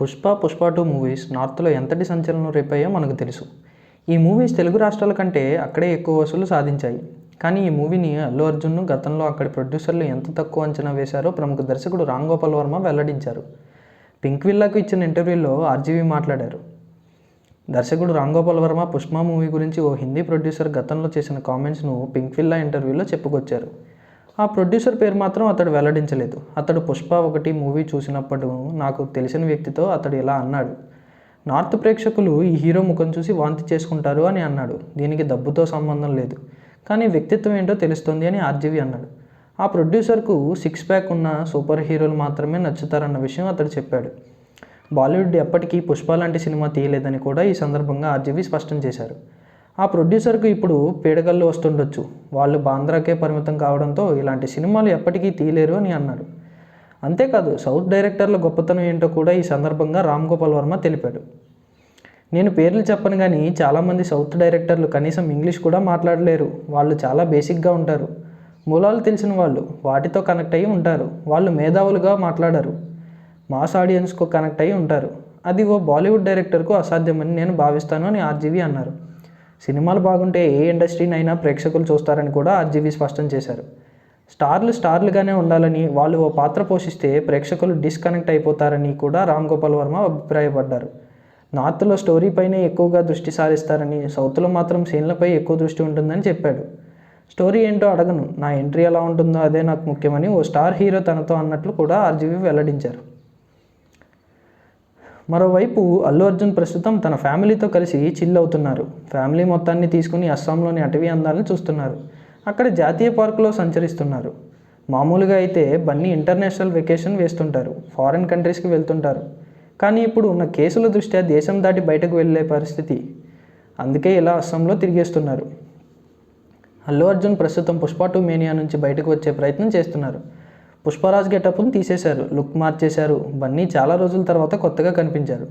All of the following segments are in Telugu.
పుష్ప పుష్ప టూ మూవీస్ నార్త్లో ఎంతటి సంచలనం రేపాయో మనకు తెలుసు. ఈ మూవీస్ తెలుగు రాష్ట్రాల కంటే అక్కడే ఎక్కువ వసూలు సాధించాయి. కానీ ఈ మూవీని అల్లు అర్జున్ను గతంలో అక్కడి ప్రొడ్యూసర్లు ఎంత తక్కువ అంచనా వేశారో ప్రముఖ దర్శకుడు రామ్ గోపాల్ వర్మ వెల్లడించారు. పింక్ విల్లాకు ఇచ్చిన ఇంటర్వ్యూలో ఆర్జీవి మాట్లాడారు. దర్శకుడు రామ్ గోపాల్ వర్మ పుష్ప మూవీ గురించి ఓ హిందీ ప్రొడ్యూసర్ గతంలో చేసిన కామెంట్స్ను పింక్ విల్లా ఇంటర్వ్యూలో చెప్పుకొచ్చారు. ఆ ప్రొడ్యూసర్ పేరు మాత్రం అతడు వెల్లడించలేదు. అతడు పుష్ప ఒకటి మూవీ చూసినప్పుడు నాకు తెలిసిన వ్యక్తితో అతడు ఇలా అన్నాడు. నార్త్ ప్రేక్షకులు ఈ హీరో ముఖం చూసి వాంతి చేసుకుంటారు అని అన్నాడు. దీనికి డబ్బుతో సంబంధం లేదు. కానీ వ్యక్తిత్వం ఏంటో తెలుస్తుంది అని ఆర్జీవి అన్నాడు. ఆ ప్రొడ్యూసర్కు సిక్స్ ప్యాక్ ఉన్న సూపర్ హీరోలు మాత్రమే నచ్చుతారన్న విషయం అతడు చెప్పాడు. బాలీవుడ్ ఎప్పటికీ పుష్ప లాంటి సినిమా తీయలేదని కూడా ఈ సందర్భంగా ఆర్జీవి స్పష్టం చేశారు. ఆ ప్రొడ్యూసర్కు ఇప్పుడు పీడకల్లో వస్తుండొచ్చు. వాళ్ళు బాంద్రాకే పరిమితం కావడంతో ఇలాంటి సినిమాలు ఎప్పటికీ తీయలేరు అని అన్నాడు అంతేకాదు సౌత్ డైరెక్టర్ల గొప్పతనం ఏంటో కూడా ఈ సందర్భంగా రామ్ గోపాల్ వర్మ తెలిపాడు. నేను పేర్లు చెప్పను కానీ చాలామంది సౌత్ డైరెక్టర్లు కనీసం ఇంగ్లీష్ కూడా మాట్లాడలేరు. వాళ్ళు చాలా బేసిక్గా ఉంటారు. మూలాలు తెలిసిన వాళ్ళు వాటితో కనెక్ట్ అయ్యి ఉంటారు. వాళ్ళు మేధావులుగా మాట్లాడరు. మాస్ ఆడియన్స్కు కనెక్ట్ అయ్యి ఉంటారు. అది ఓ బాలీవుడ్ డైరెక్టర్కు అసాధ్యమని నేను భావిస్తాను అని ఆర్జీవి అన్నారు. సినిమాలు బాగుంటే ఏ ఇండస్ట్రీనైనా ప్రేక్షకులు చూస్తారని కూడా ఆర్జీవి స్పష్టం చేశారు. స్టార్లు స్టార్లుగానే ఉండాలని వాళ్ళు ఓ పాత్ర పోషిస్తే ప్రేక్షకులు డిస్కనెక్ట్ అయిపోతారని కూడా రామ్ గోపాల్ వర్మ అభిప్రాయపడ్డారు. నార్త్లో స్టోరీ పైనే ఎక్కువగా దృష్టి సారిస్తారని సౌత్లో మాత్రం సీన్లపై ఎక్కువ దృష్టి ఉంటుందని చెప్పాడు. స్టోరీ ఏంటో అడగను నా ఎంట్రీ ఎలా ఉంటుందో అదే నాకు ముఖ్యమని ఓ స్టార్ హీరో తనతో అన్నట్లు కూడా ఆర్జీవి వెల్లడించారు. మరోవైపు అల్లు అర్జున్ ప్రస్తుతం తన ఫ్యామిలీతో కలిసి చిల్ అవుతున్నారు. ఫ్యామిలీ మొత్తాన్ని తీసుకుని అస్సాంలోని అటవీ అందాలను చూస్తున్నారు. అక్కడ జాతీయ పార్కులో సంచరిస్తున్నారు. మామూలుగా అయితే బన్నీ ఇంటర్నేషనల్ వెకేషన్ వేస్తుంటారు. ఫారిన్ కంట్రీస్కి వెళ్తుంటారు. కానీ ఇప్పుడు ఉన్న కేసుల దృష్ట్యా దేశం దాటి బయటకు వెళ్ళే పరిస్థితి. అందుకే ఇలా అస్సాంలో తిరిగేస్తున్నారు. అల్లు అర్జున్ ప్రస్తుతం పుష్ప టూ మేనియా నుంచి బయటకు వచ్చే ప్రయత్నం చేస్తున్నారు. పుష్పరాజ్ గెటప్ను తీసేశారు. లుక్ మార్చేశారు. బన్నీ చాలా రోజుల తర్వాత కొత్తగా కనిపించారు.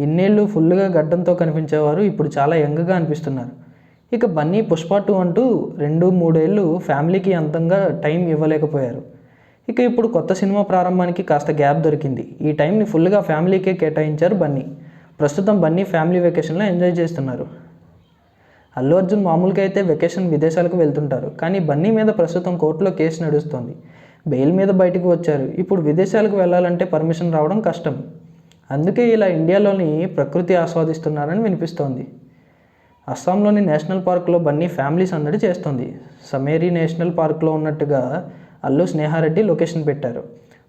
ఇన్నేళ్ళు ఫుల్గా గడ్డంతో కనిపించేవారు ఇప్పుడు చాలా యంగ్గా అనిపిస్తున్నారు. ఇక బన్నీ పుష్ప టూ అంటూ రెండు మూడేళ్ళు ఫ్యామిలీకి అంతంగా టైం ఇవ్వలేకపోయారు. ఇక ఇప్పుడు కొత్త సినిమా ప్రారంభానికి కాస్త గ్యాప్ దొరికింది. ఈ టైంని ఫుల్గా ఫ్యామిలీకే కేటాయించారు బన్నీ. ప్రస్తుతం బన్నీ ఫ్యామిలీ వెకేషన్లో ఎంజాయ్ చేస్తున్నారు. అల్లు అర్జున్ మామూలుగా అయితే వెకేషన్ విదేశాలకు వెళ్తుంటారు. కానీ బన్నీ మీద ప్రస్తుతం కోర్టులో కేసు నడుస్తోంది. బెయిల్ మీద బయటకు వచ్చారు. ఇప్పుడు విదేశాలకు వెళ్ళాలంటే పర్మిషన్ రావడం కష్టం. అందుకే ఇలా ఇండియాలోని ప్రకృతి ఆస్వాదిస్తున్నారని వినిపిస్తోంది. అస్సాంలోని నేషనల్ పార్క్లో బన్నీ ఫ్యామిలీ సందడి చేస్తోంది. సమేరీ నేషనల్ పార్క్లో ఉన్నట్టుగా అల్లు స్నేహారెడ్డి లొకేషన్ పెట్టారు.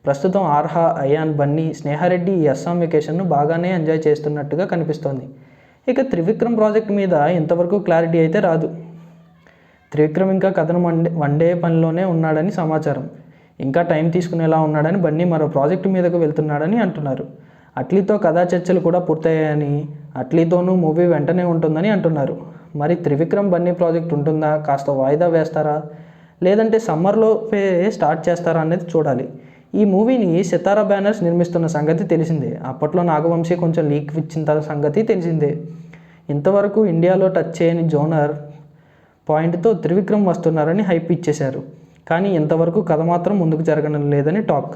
ప్రస్తుతం ఆర్హా అయాన్ బన్నీ స్నేహారెడ్డి ఈ అస్సాం వెకేషన్ను బాగానే ఎంజాయ్ చేస్తున్నట్టుగా కనిపిస్తోంది. ఇక త్రివిక్రమ్ ప్రాజెక్ట్ మీద ఇంతవరకు క్లారిటీ అయితే రాదు. త్రివిక్రమ్ ఇంకా కథను వండే వండే పనిలోనే ఉన్నాడని సమాచారం. ఇంకా టైం తీసుకునేలా ఉన్నాడని బన్నీ మరో ప్రాజెక్టు మీదకు వెళ్తున్నాడని అంటున్నారు. అట్లీతో కథా చర్చలు కూడా పూర్తయ్యాయని అట్లీతోనూ మూవీ వెంటనే ఉంటుందని అంటున్నారు. మరి త్రివిక్రమ్ బన్నీ ప్రాజెక్ట్ ఉంటుందా? కాస్త వాయిదా వేస్తారా? లేదంటే సమ్మర్లోపే స్టార్ట్ చేస్తారా అనేది చూడాలి. ఈ మూవీని సితారా బ్యానర్స్ నిర్మిస్తున్న సంగతి తెలిసిందే. అప్పట్లో నాగవంశీ కొంచెం లీక్ ఇచ్చిన సంగతి తెలిసిందే. ఇంతవరకు ఇండియాలో టచ్ చేయని జోనర్ పాయింట్తో త్రివిక్రమ్ వస్తున్నారని హైప్ ఇచ్చేశారు. కానీ ఇంతవరకు కథ మాత్రం ముందుకు జరగడం లేదని టాక్.